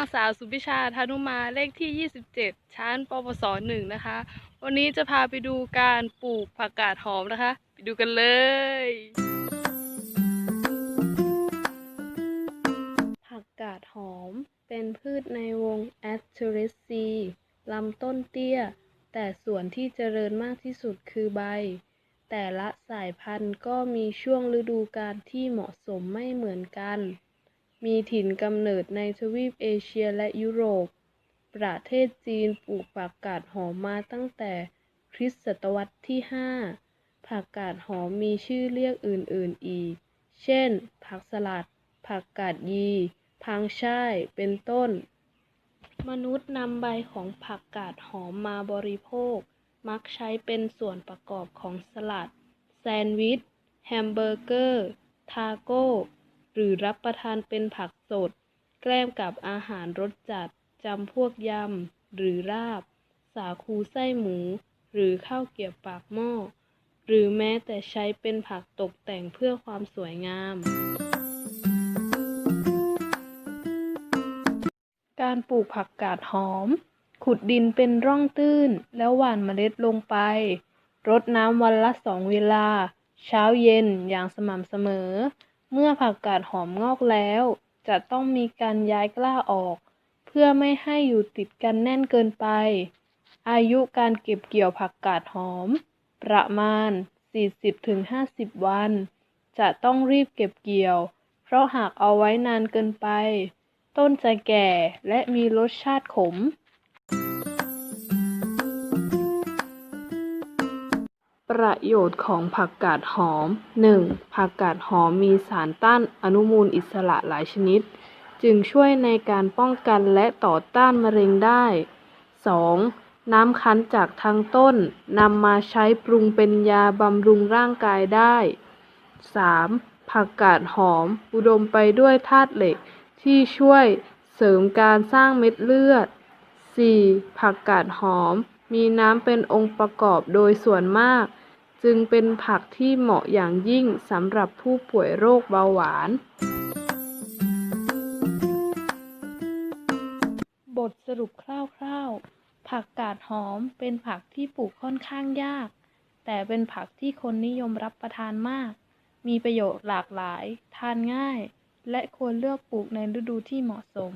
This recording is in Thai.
างสาวสุพิชาธนุมาเลขที่ 27 ชั้นปวสหนึ่งนะคะ วันนี้จะพาไปดูการปลูกผักกาดหอมนะคะ ไปดูกันเลย ผักกาดหอมเป็นพืชในวงแอสเทเรซีลำต้นเตี้ย แต่ส่วนที่เจริญมากที่สุดคือใบ แต่ละสายพันธุ์ก็มีช่วงฤดูกาลที่เหมาะสมไม่เหมือนกัน มีถิ่นกำเนิดในทวีปเอเชียและยุโรป ประเทศจีนปลูกผักกาดหอมมาตั้งแต่คริสตศตวรรษที่ 5 ผักกาดหอมมีชื่อเรียกอื่น ๆ อีก เช่น ผักสลัด ผักกาดยี พังช่าย เป็นต้น มนุษย์นำใบของผักกาดหอมมาบริโภค มักใช้เป็นส่วนประกอบของสลัด แซนด์วิช แฮมเบอร์เกอร์ ทาโก้ หรือรับประทานเป็นผักสด แกล้มกับอาหารรสจัดจำพวกยำ หรือราบ สาคูไส้หมู หรือข้าวเกี๊ยวปากหม้อ หรือแม้แต่ใช้เป็นผักตกแต่งเพื่อความสวยงาม การปลูกผักกาดหอม ขุดดินเป็นร่องตื้น แล้วหว่านเมล็ดลงไป รดน้ำวันละสองเวลา เช้าเย็นอย่างสม่ำเสมอ เมื่อผักกาดหอมงอกแล้ว จะต้องมีการย้ายกล้าออก เพื่อไม่ให้อยู่ติดกันแน่นเกินไป อายุการเก็บเกี่ยวผักกาดหอม ประมาณ 40-50 วัน จะต้องรีบเก็บเกี่ยว เพราะหากเอาไว้นานเกินไป ต้นจะแก่และมีรสชาติขม ประโยชน์ของผักกาดหอม 1. ผักกาดหอมมีสารต้านอนุมูลอิสระหลายชนิด จึงช่วยในการป้องกันและต่อต้านมะเร็งได้ 2. น้ำคั้นจากทางต้นนำมาใช้ปรุงเป็นยาบำรุงร่างกายได้ 3. ผักกาดหอม อุดมไปด้วยธาตุเหล็กที่ช่วยเสริมการสร้างเม็ดเลือด 4. ผักกาดหอมมีน้ำเป็นองค์ประกอบโดยส่วนมาก จึงเป็นผักที่เหมาะอย่างยิ่งสำหรับผู้ป่วยโรคเบาหวาน บทสรุปคร่าวๆ ผักกาดหอมเป็นผักที่ปลูกค่อนข้างยาก แต่เป็นผักที่คนนิยมรับประทานมาก มีประโยชน์หลากหลาย ทานง่าย และควรเลือกปลูกในฤดูที่เหมาะสม